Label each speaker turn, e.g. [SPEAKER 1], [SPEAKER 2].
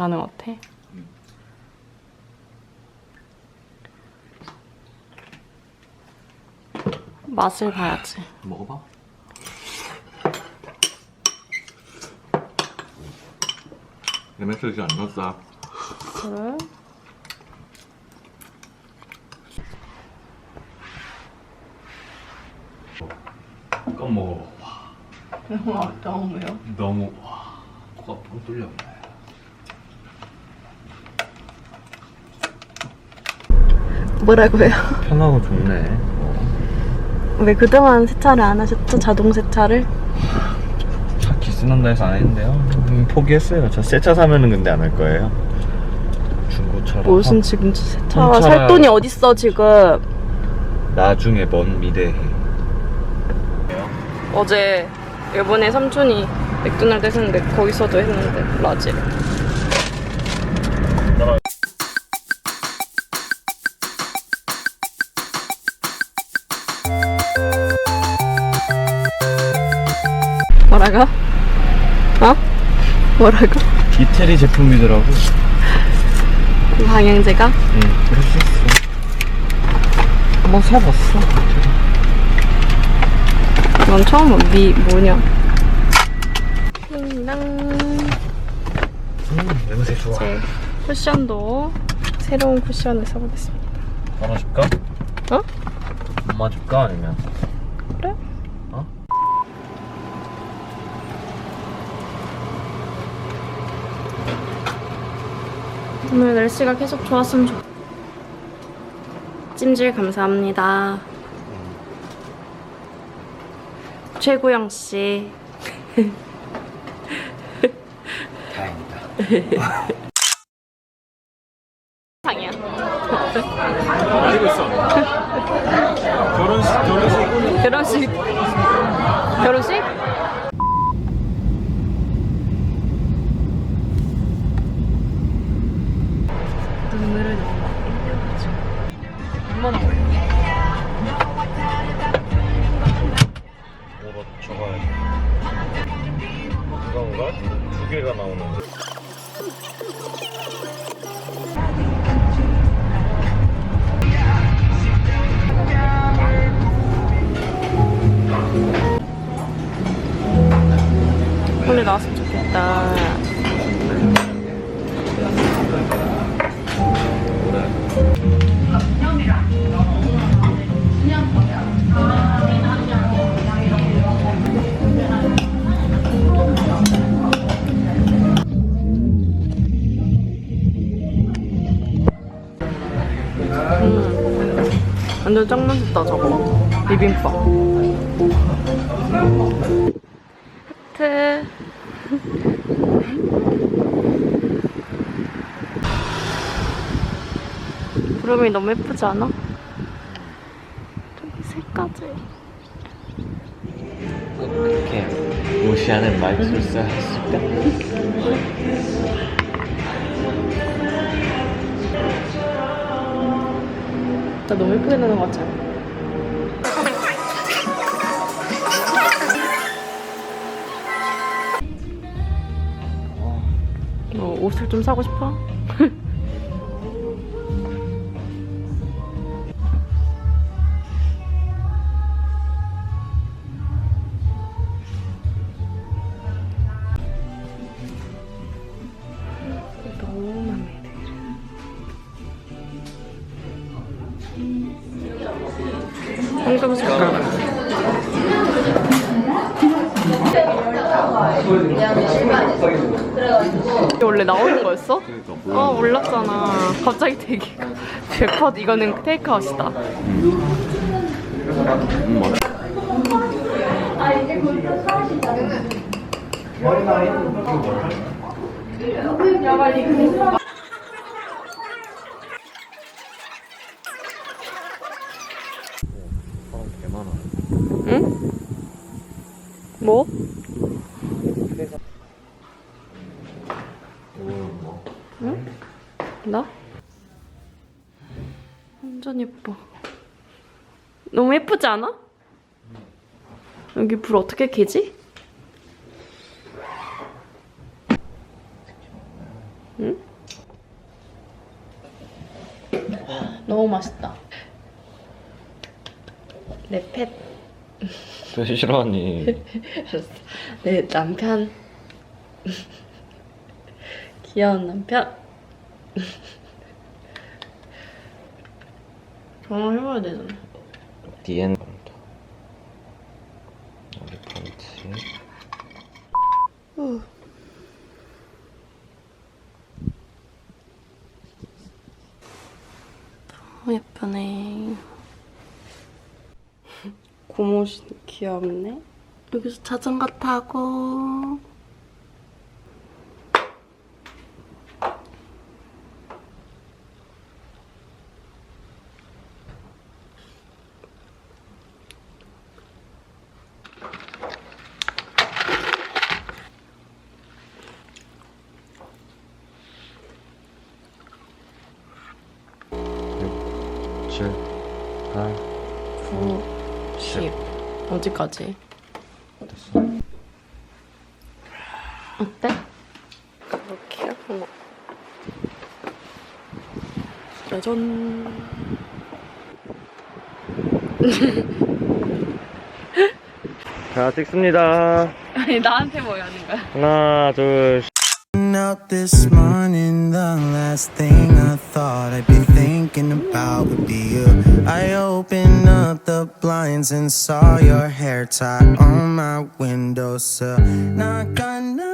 [SPEAKER 1] 괜찮은 것 같아. 맛을 봐야지.
[SPEAKER 2] 먹어봐. MSG 안 넣었어.
[SPEAKER 1] 그래?
[SPEAKER 2] 껌 먹어.
[SPEAKER 1] 너무 너무 왜요?
[SPEAKER 2] 너무 와 코가 뻥 뚫렸
[SPEAKER 1] 뭐라고요?
[SPEAKER 2] 편하고 좋네.
[SPEAKER 1] 왜 그동안 세차를 안 하셨죠? 자동 세차를?
[SPEAKER 2] 차 기스난다 해서 안 했는데요. 음, 포기했어요. 저 새 차 사면은 근데 안 할 거예요. 중고차로.
[SPEAKER 1] 무슨 지금 세차 살 돈이 어딨어 지금?
[SPEAKER 2] 나중에 먼 미래에.
[SPEAKER 1] 어제 일본에 삼촌이 맥도날드 했는데 거기서도 했는데 라지를. 뭐라고? 어? 뭐라고?
[SPEAKER 2] 이태리 제품이더라고.
[SPEAKER 1] 방향제가?
[SPEAKER 2] 응, 그럴 수 있어. 한번 사봤어.
[SPEAKER 1] 넌 처음 본 미, 뭐냐? 띵당.
[SPEAKER 2] 음, 냄새 좋아.
[SPEAKER 1] 제 쿠션도 새로운 쿠션을 써보겠습니다.
[SPEAKER 2] 하나 줄까?
[SPEAKER 1] 어?
[SPEAKER 2] 엄마 줄까? 아니면?
[SPEAKER 1] 그래?
[SPEAKER 2] 어?
[SPEAKER 1] 오늘 날씨가 계속 좋았으면 좋. 찜질 감사합니다. 최고영 씨.
[SPEAKER 2] 다행이다.
[SPEAKER 1] 상이야.
[SPEAKER 2] 알고 있어. 결혼식, 결혼식.
[SPEAKER 1] 결혼식. 결혼식? 눈물을 너무 많이 흘려가지고. 얼마나 걸려?
[SPEAKER 2] 뭐가 적어야 돼. 이건가? 두 개가 나오는데.
[SPEAKER 1] 빨리 나왔으면 좋겠다. 완전 짱 맛있다 저거. 비빔밥. 하트. 구름이 너무 예쁘지 않아? 저기 새까지
[SPEAKER 2] 어떻게 무시하는 써야 했을 까?
[SPEAKER 1] 나 너무 예쁘게 나는 것 않아? 너 옷을 좀 사고 싶어? 황금 색깔. 이게 원래 나오는 거였어? 어 몰랐잖아. 갑자기 대기가 100% 이거는 테이크아웃이다.
[SPEAKER 2] 음, 맞아. 사람
[SPEAKER 1] 나? 완전 예뻐. 너무 예쁘지 않아? 여기 불 어떻게 켜지? 응? 너무 맛있다. 내 펫.
[SPEAKER 2] 왜 싫어하니?
[SPEAKER 1] 내 남편. 귀여운 남편. 결혼해봐야 되잖아.
[SPEAKER 2] 디엔 여기 펀치
[SPEAKER 1] 너무 예쁘네. 고모씨 귀엽네. 여기서 자전거 타고.
[SPEAKER 2] 칠, 팔,
[SPEAKER 1] 9, 10. 어디까지? 어때? 이렇게 하나. 짜잔.
[SPEAKER 2] 자 찍습니다
[SPEAKER 1] 아니 나한테 뭐 하는 거야?
[SPEAKER 2] 하나 둘
[SPEAKER 3] out this morning, the last thing I thought I'd be thinking about would be you. I opened up the blinds and saw your hair tie on my windowsill. Not gonna